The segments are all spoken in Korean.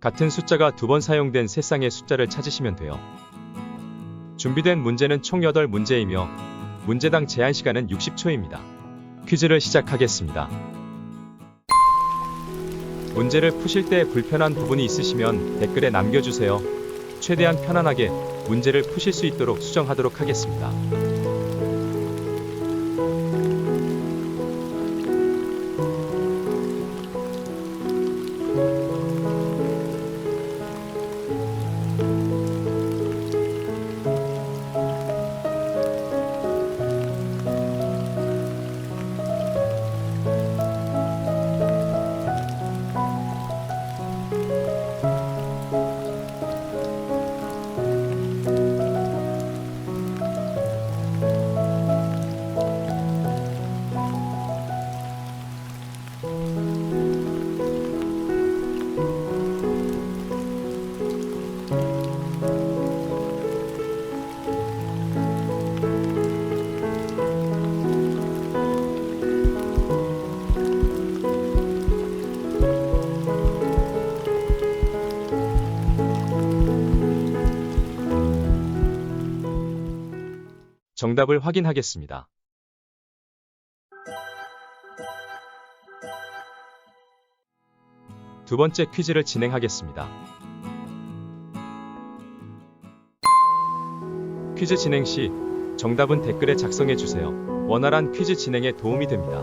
같은 숫자가 두 번 사용된 세 쌍의 숫자를 찾으시면 돼요. 준비된 문제는 총 8문제이며 문제당 제한 시간은 60초입니다. 퀴즈를 시작하겠습니다. 문제를 푸실 때 불편한 부분이 있으시면 댓글에 남겨주세요. 최대한 편안하게 문제를 푸실 수 있도록 수정하도록 하겠습니다. 정답을 확인하겠습니다. 두 번째 퀴즈를 진행하겠습니다. 퀴즈 진행 시 정답은 댓글에 작성해 주세요. 원활한 퀴즈 진행에 도움이 됩니다.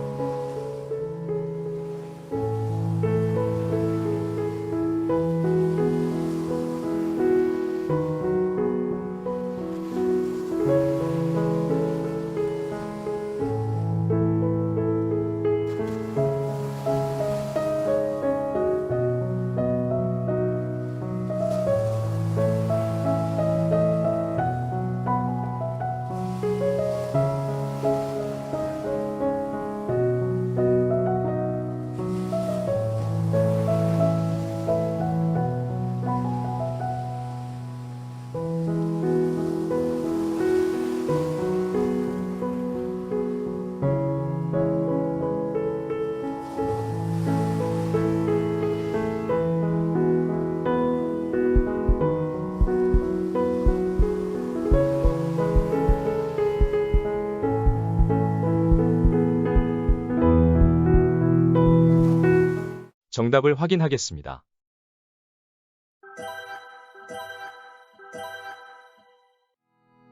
정답을 확인하겠습니다.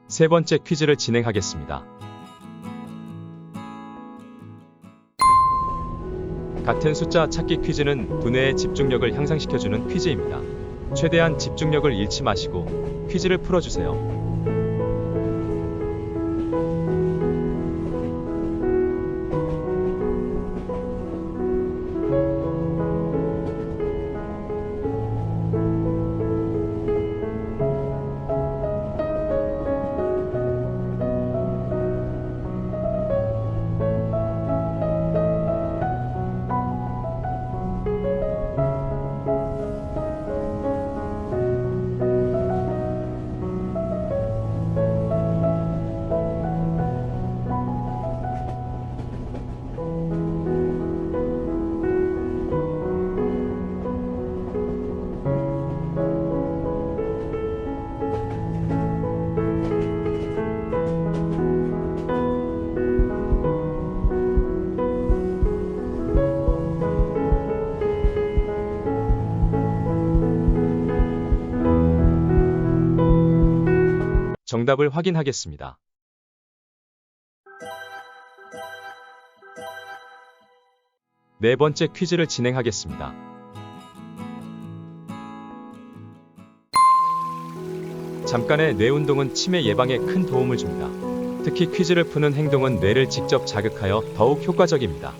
세 번째 퀴즈를 진행하겠습니다. 같은 숫자 찾기 퀴즈는 두뇌의 집중력을 향상시켜주는 퀴즈입니다. 최대한 집중력을 잃지 마시고 퀴즈를 풀어주세요. 정답을 확인하겠습니다. 네 번째 퀴즈를 진행하겠습니다. 잠깐의 뇌 운동은 치매 예방에 큰 도움을 줍니다. 특히 퀴즈를 푸는 행동은 뇌를 직접 자극하여 더욱 효과적입니다.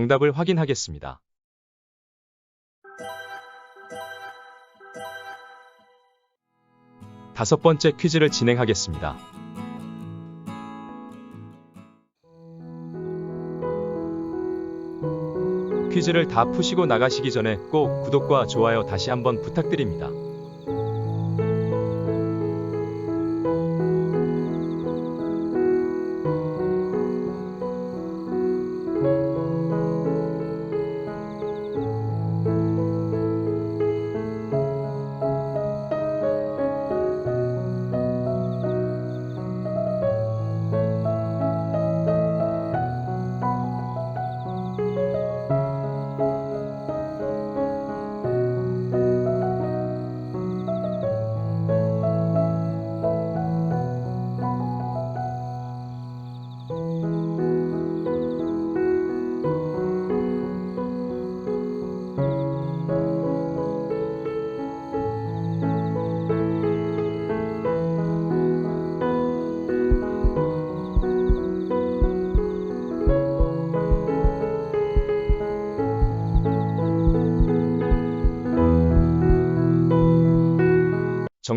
정답을 확인하겠습니다. 다섯 번째 퀴즈를 진행하겠습니다. 퀴즈를 다 푸시고 나가시기 전에 꼭 구독과 좋아요 다시 한번 부탁드립니다.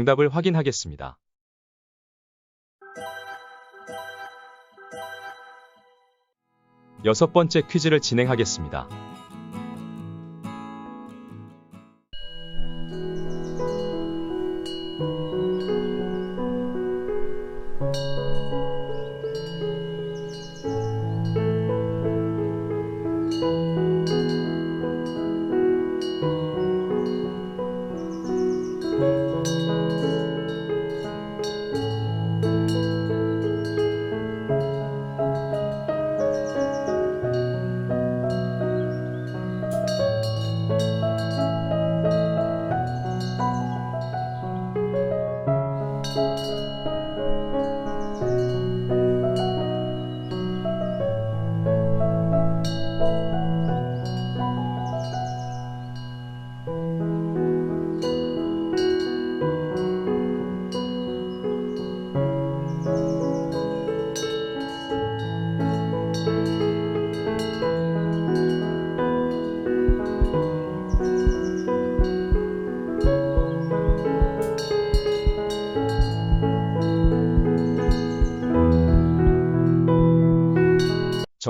정답을 확인하겠습니다. 여섯 번째 퀴즈를 진행하겠습니다.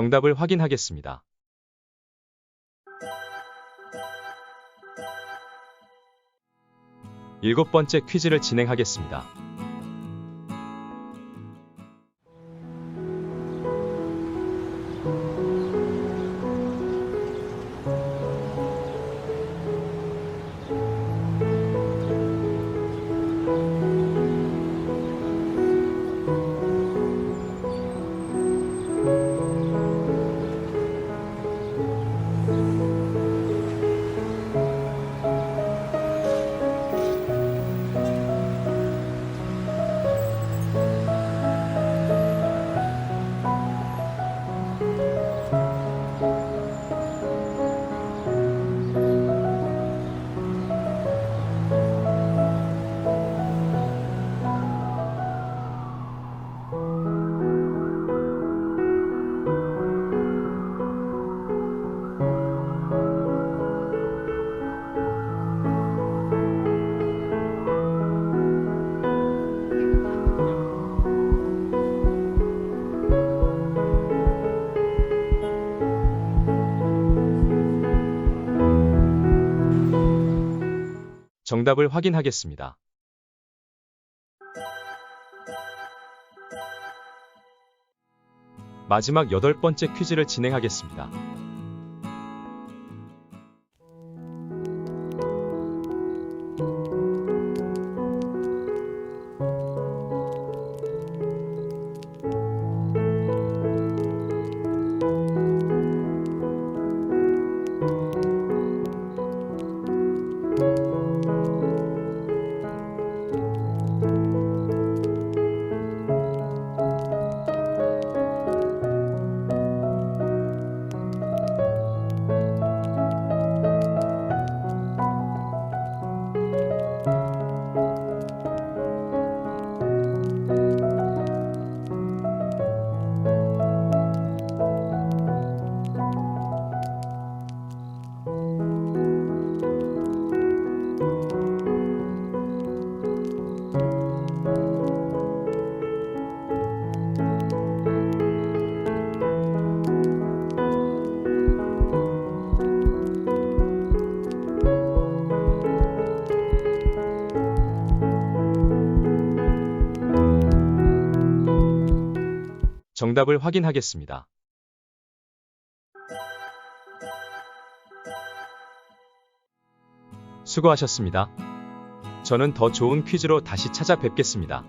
정답을 확인하겠습니다. 일곱 번째 퀴즈를 진행하겠습니다. 정답을 확인하겠습니다. 마지막 여덟 번째 퀴즈를 진행하겠습니다. 정답을 확인하겠습니다. 수고하셨습니다. 저는 더 좋은 퀴즈로 다시 찾아뵙겠습니다.